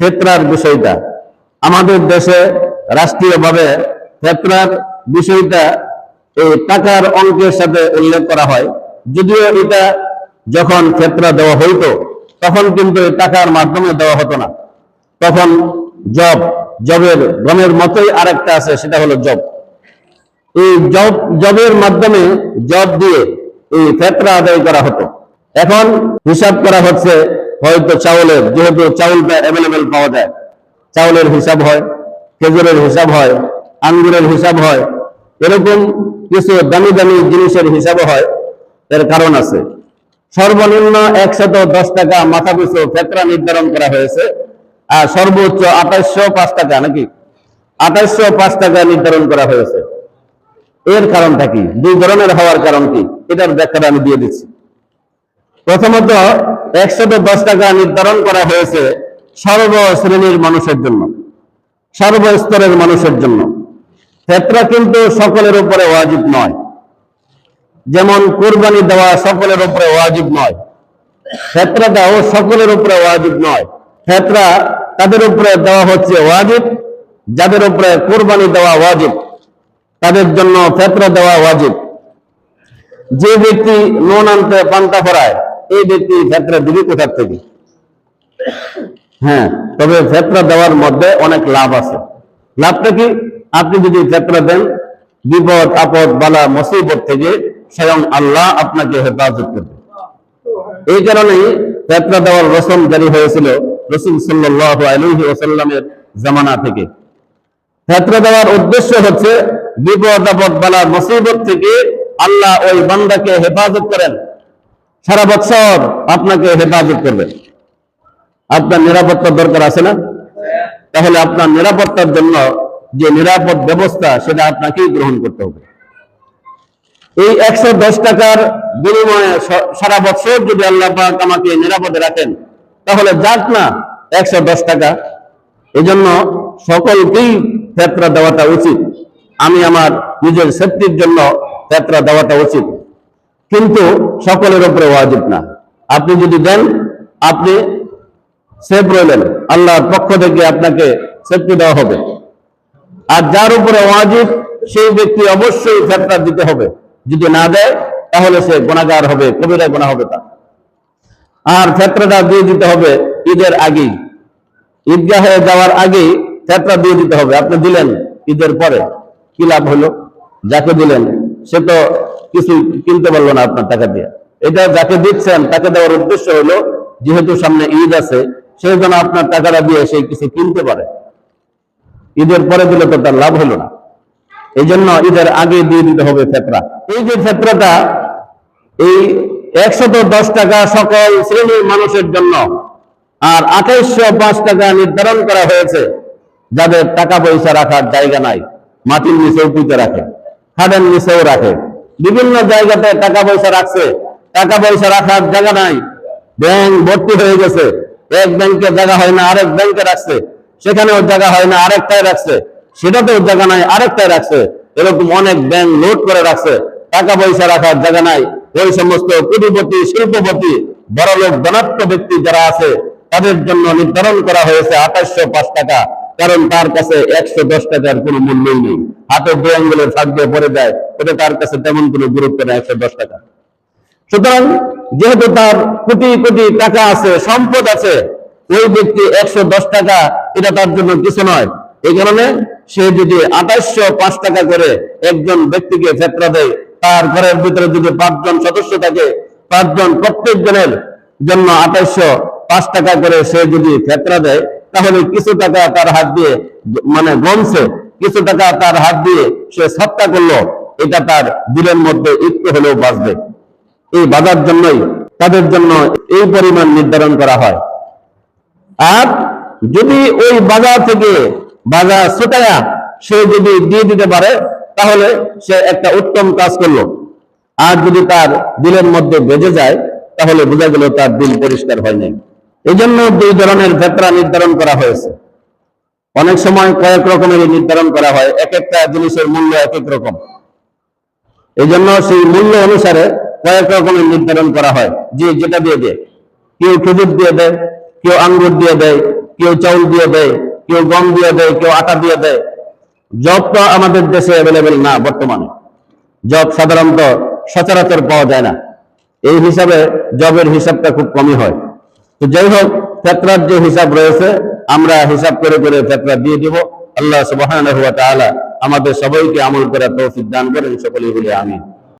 ফেতরার বিষয়টা। আমাদের দেশে রাষ্ট্রীয়ভাবে ফেতরার বিষয়টা এই টাকার অঙ্কের সাথে উল্লেখ করা হয়। যদিও এটা যখন ফেতরা দেওয়া হইতো, তখন কিন্তু টাকার মাধ্যমে দেওয়া হতো না। তখন জব, জবের গমের মতোই আরেকটা আছে, সেটা হলো জব। এই জব, জবের মাধ্যমে জব দিয়ে এই ফেতরা আদায় করা হতো। এখন হিসাব করা হচ্ছে হয়তো চাউলের, যেহেতু চাউলটা অ্যাভেলেবেল পাওয়া যায়। চাউলের হিসাব হয়, খেজুরের হিসাব হয়, আঙ্গুরের হিসাব হয়, এরকম কিছু দামি দামি জিনিসের হিসাব হয়, এর কারণ আছে। সর্বনিম্ন একশত দশ টাকা মাথা পিছু ফেতরা নির্ধারণ করা হয়েছে, আর সর্বোচ্চ আঠাশশো পাঁচ টাকা নাকি? আঠাশশো পাঁচ টাকা নির্ধারণ করা হয়েছে। এর কারণটা কি? দুই ধরনের হওয়ার কারণ কি? এটার ব্যাখ্যাটা আমি দিয়ে দিচ্ছি। প্রথমত একশত দশ টাকা নির্ধারণ করা হয়েছে সর্বশ্রেণীর মানুষের জন্য, সর্বস্তরের মানুষের জন্য। ফেতরা কিন্তু সকলের উপরে ওয়াজিব নয়। যেমন কোরবানি দেওয়া সকলের উপরে ওয়াজিব নয়। ফেতরা দেওয়া সকলের উপরে ওয়াজিব নয়। ফেতরা তাদের উপরে দেওয়া হচ্ছে ওয়াজিব, যাদের উপরে কোরবানি দেওয়া ওয়াজিব, তাদের জন্য ফেতরা দেওয়া ওয়াজিব। যে ব্যক্তি নুন আনতে পান্তা ফরায় এই ব্যক্তি ফেতরা দিবে কোথার থেকে? হ্যাঁ তবে ফেতরা দেওয়ার মধ্যে অনেক লাভ আছে। লাভটা কি? আপনি যদি ফেতরা দেন, বিপদ, আপদ, বালা, মুসিবত থেকে স্বয়ং আল্লাহ আপনাকে হেফাজত করবে। এই কারণেই ফেতরা দেওয়ার রসম জারি হয়েছিল রসুল সাল্লাহ আলহি ওসাল্লামের জামানা থেকে। ফেতরা দেওয়ার উদ্দেশ্য হচ্ছে বিপদ, আপদ, বালা, মুসিবত থেকে আল্লাহ ওই বান্দাকে হেফাজত করেন। সারা বছর আপনাকে হেফাজত করবেন আপনার নিরাপত্তার দরকার আছে না? তাহলে আপনার নিরাপত্তার জন্য যে নিরাপদ ব্যবস্থা, সেটা আপনাকেই গ্রহণ করতে হবে। এই একশো দশ টাকার বিনিময়ে সারা বছর যদি আল্লাহ আমাকে নিরাপদে রাখেন, তাহলে যাক না একশো দশ টাকা। এজন্য সকলকেই ফেতরা দেওয়াটা উচিত। আমি আমার নিজের সেফটির জন্য ফেতরা দেওয়াটা উচিত। কিন্তু সকলের উপরে ওয়াজিব না। আপনি যদি দেন, আপনি সেফ রইলেন। আল্লাহর পক্ষ থেকে আপনাকে সেফটি দেওয়া হবে। আর যার উপরে ওয়াজিব, সেই ব্যক্তি অবশ্যই ফেতরা দিতে হবে। যদি না দেয়, তাহলে সে গোনাগার হবে কবিরা গোনা হবে তা আর ফেতরাটা দিয়ে দিতে হবে ঈদের আগেই। ঈদগাহে যাওয়ার আগেই ফেতরা দিয়ে দিতে হবে। আপনি দিলেন ঈদের পরে, কি লাভ হলো? যাকে দিলেন? সে তো কিছু কিনতে পারল না আপনার টাকা দিয়ে। এটা যাকে দিচ্ছেন, তাকে দেওয়ার উদ্দেশ্য হলো, যেহেতু সামনে ঈদ আছে, সে যেন আপনার টাকাটা দিয়ে সে কিছু কিনতে পারে। ঈদের পরে দিলে তো তার লাভ হলো না। এই জন্য ঈদের আগে দিয়ে দিতে হবে ফেতরা। এই যে ফেতরাটা, এই একশত দশ টাকা সকল শ্রেণির মানুষের জন্য আর আঠাইশশো পাঁচ টাকা নির্ধারণ করা হয়েছে, যাদের টাকা পয়সা রাখার জায়গা নাই, মাটির নিচে পুঁতে রাখে। খাদের নিচেও রাখে। বিভিন্ন জায়গাতে টাকা পয়সা রাখছে। টাকা পয়সা রাখার জায়গা নাই। ব্যাংক ভর্তি হয়ে গেছে। এক ব্যাংকে জায়গা হয় না, আরেক ব্যাংকে রাখছে। সেখানেও জায়গা হয় না আরেকটাই রাখছে। সেটাতেও জায়গা নাই আরেকটাই রাখছে। এরকম অনেক ব্যাংক লোড করে রাখছে। টাকা পয়সা রাখার জায়গা নাই। ওই সমস্ত কোটিপতি শিল্পপতি বড় লোক ব্যক্তি যারা আছে, তাদের জন্য নির্ধারণ করা হয়েছে আঠাশশো পাঁচ টাকা। কারণ তার কাছে একশো দশ টাকার কোনো মূল্যই নেই। হাতে দু আঙ্গুলের ফাঁক দিয়ে পড়ে যায় ওটা তার কাছে তেমন কোনো গুরুত্ব নেই একশো দশ টাকা। সুতরাং যেহেতু তার কোটি কোটি টাকা আছে, সম্পদ আছে, ওই ব্যক্তি একশো দশ টাকা, এটা তার জন্য কিছু নয়। এই কারণে সে যদি আঠাশশো পাঁচ টাকা করে একজন ব্যক্তিকে ফেতরা দেয়, তার ঘরের ভিতরে যদি পাঁচজন সদস্য থাকে, পাঁচজন প্রত্যেক জনের জন্য আঠাশশো পাঁচ টাকা করে সে যদি ফেতরা দেয় তাহলে কিছু টাকা তার হাত দিয়ে মানে গমছে, কিছু টাকা তার হাত দিয়ে সে সত্তা করল, এটা তার দিলের মধ্যে একটু হলেও বাঁচবে। এই বাজার জন্যই তাদের জন্য এই পরিমাণ নির্ধারণ করা হয়। আর যদি ওই বাজার থেকে বাজার ছোটায়া সে যদি দিয়ে দিতে পারে, তাহলে সে একটা উত্তম কাজ করল। আর যদি তার দিলের মধ্যে বেজে যায়, তাহলে বোঝা গেল তার দিল পরিষ্কার হয় নাই এই জন্য দুই ধরনের ফেতরা নির্ধারণ করা হয়েছে। অনেক সময় কয়েক রকমের নির্ধারণ করা হয়, এক একটা জিনিসের মূল্য এক এক রকম। এই জন্য সেই মূল্য অনুসারে কয়েক রকমের নির্ধারণ করা হয়, যে যেটা দিয়ে দেয়। কেউ খেজুর দিয়ে দেয়, কেউ আঙ্গুর দিয়ে দেয়, কেউ চাউল দিয়ে দেয়, কেউ গম দিয়ে দেয়, কেউ আটা দিয়ে দেয়। জব তো আমাদের দেশে অ্যাভেলেবেল না বর্তমানে। জব সাধারণত সচরাচর পাওয়া যায় না। এই হিসাবে জবের হিসাবটা খুব কমই হয়। তো যাই হোক ফেতরার যে হিসাব রয়েছে, আমরা হিসাব করে করে ফেতরা দিয়ে দিব। আল্লাহ সুবাহ আমাদের সবাইকে আমল করা তৌফিক দান করেন, সকলেই বলে আমিন।